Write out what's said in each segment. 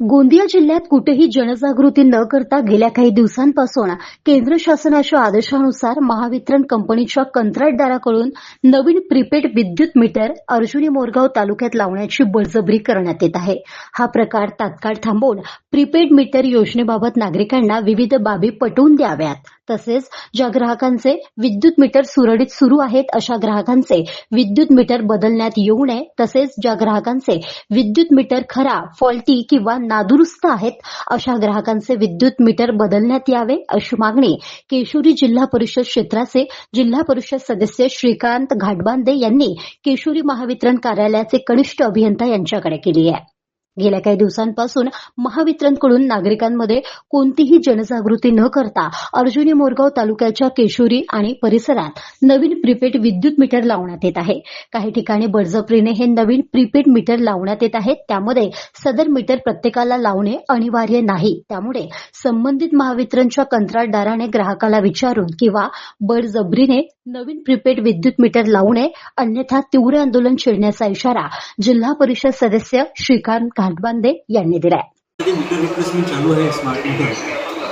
गोंदिया जिल्ह्यात कुठेही जनजागृती न करता गेल्या काही दिवसांपासून केंद्र शासनाच्या आदेशानुसार महावितरण कंपनीच्या कंत्राटदाराकडून नवीन प्रीपेड विद्युत मीटर अर्जुनी मोरगाव तालुक्यात लावण्याची बळजबरी करण्यात येत आहे. हा प्रकार तात्काळ थांबवून प्रीपेड मीटर योजनेबाबत नागरिकांना विविध बाबी पटवून द्याव्यात. तसेच ज्या ग्राहकांचे विद्युत मीटर सुरळीत सुरू आहेत अशा ग्राहकांचे विद्युत मीटर बदलण्यात येऊ नये. तसेच ज्या ग्राहकांचे विद्युत मीटर खरा फॉल्टी किंवा नादुरुस्त आहेत अशा ग्राहकांचे विद्युत मीटर बदलण्यात यावे अशी मागणी केशोरी जिल्हा परिषद क्षेत्राचे जिल्हा परिषद सदस्य श्रीकांत घाटबांदे यांनी केशोरी महावितरण कार्यालयाचे कनिष्ठ अभियंता यांच्याकडे केली आहे. गेल्या काही दिवसांपासून महावितरणकडून नागरिकांमध्ये कोणतीही जनजागृती न करता अर्जुनी मोरगाव तालुक्याच्या केशुरी आणि परिसरात नवीन प्रीपेड विद्युत मीटर लावण्यात येत आहे. काही ठिकाणी बळजबरीने हे नवीन प्रीपेड मीटर लावण्यात येत आहेत. त्यामध्ये सदर मीटर प्रत्येकाला लावणे अनिवार्य नाही. त्यामुळे संबंधित महावितरणच्या कंत्राटदाराने ग्राहकाला विचारून किंवा बळजबरीने नवीन प्रीपेड विद्युत मीटर लावू नये अन्यथा तीव्र आंदोलन छेडण्याचा इशारा जिल्हा परिषद सदस्य श्रीकांत घाटबांदे यांनी दिलाय. मध्ये मीटर रिप्लेसमेंट चालू आहे स्मार्ट मीटर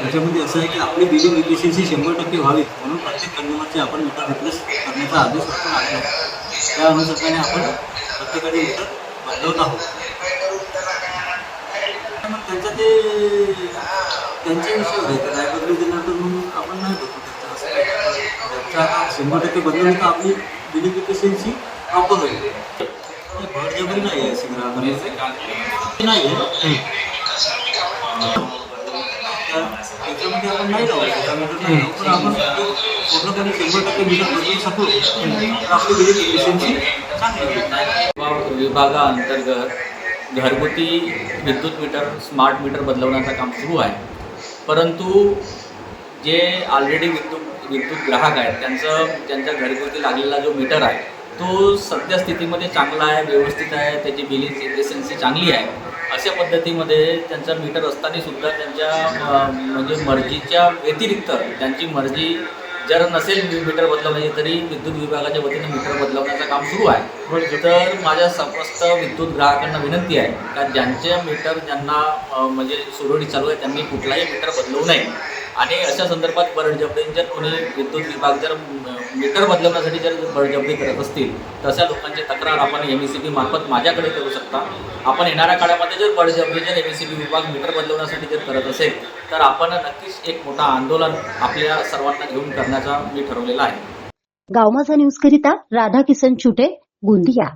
त्याच्यामध्ये असं आहे की आपली बिलिंग इफिशियन्सी शंभर टक्के व्हावी म्हणून प्रत्येक कंझ्युमरचे आपण मीटर रिप्लेस करण्याचा आदेश आपण आला आहे. त्या अनुषंगाने आपण प्रत्येकाने मीटर बदलवत आहोत. मग त्यांचं ते त्यांचे विषय आहे काय बदलू दिला तर मग आपण नाही बदलू त्यांचा असं काय त्यांचं शंभर टक्के बदलून तर आपली बिलिंग इफिशियन्सी प्रॉपर होईल. विभागा अंतर्गत नाही आहे नाही त्याच्यामध्ये आपण नाही लावू त्याच्यामध्ये पण आपण पूर्णपणे शंभर टक्के मीटर बदलू शकलो तर आपली एफिशियन्सी विभागाअंतर्गत घरगुती विद्युत मीटर स्मार्ट मीटर बदलवण्याचं काम सुरू आहे. परंतु जे ऑलरेडी विद्युत विद्युत ग्राहक आहेत त्यांचं त्यांच्या घरगुती लागलेला जो मीटर आहे तो सध्या स्थितीमध्ये चांगला आहे व्यवस्थित आहे त्याची बिलिंग एफिशियन्सी चांगली आहे. अशा पद्धतीमध्ये त्यांचा मीटर असताना सुद्धा त्यांच्या म्हणजे मर्जीच्या व्यतिरिक्त त्यांची मर्जी जर नसेल मीटर बदलवण्याची तरी विद्युत विभागाच्या वतीने मीटर बदलवण्याचं काम सुरू आहे. तर माझ्या समस्त विद्युत ग्राहकांना विनंती आहे का ज्यांचे मीटर ज्यांना म्हणजे सुरळीत चालू आहे त्यांनी कुठलाही मीटर बदलवू नये. आणि अशा संदर्भात बळजबरी जर कोणी विद्युत विभाग जर मीटर बदलवण्यासाठी जर बळजबरी करत असतील तशा लोकांची तक्रार आपण एम ई सी बी मार्फत माझ्याकडे करू शकता. आपण येणाऱ्या काळामध्ये जर बळजबरी जर एम ई सी बी विभाग मीटर बदलवण्यासाठी जर करत असेल तर आपण नक्कीच एक मोठा आंदोलन आपल्या सर्वांना घेऊन करण्याचा मी ठरवलेला आहे. गावमाझा न्यूज करिता राधा किसन छुटे गोंदिया.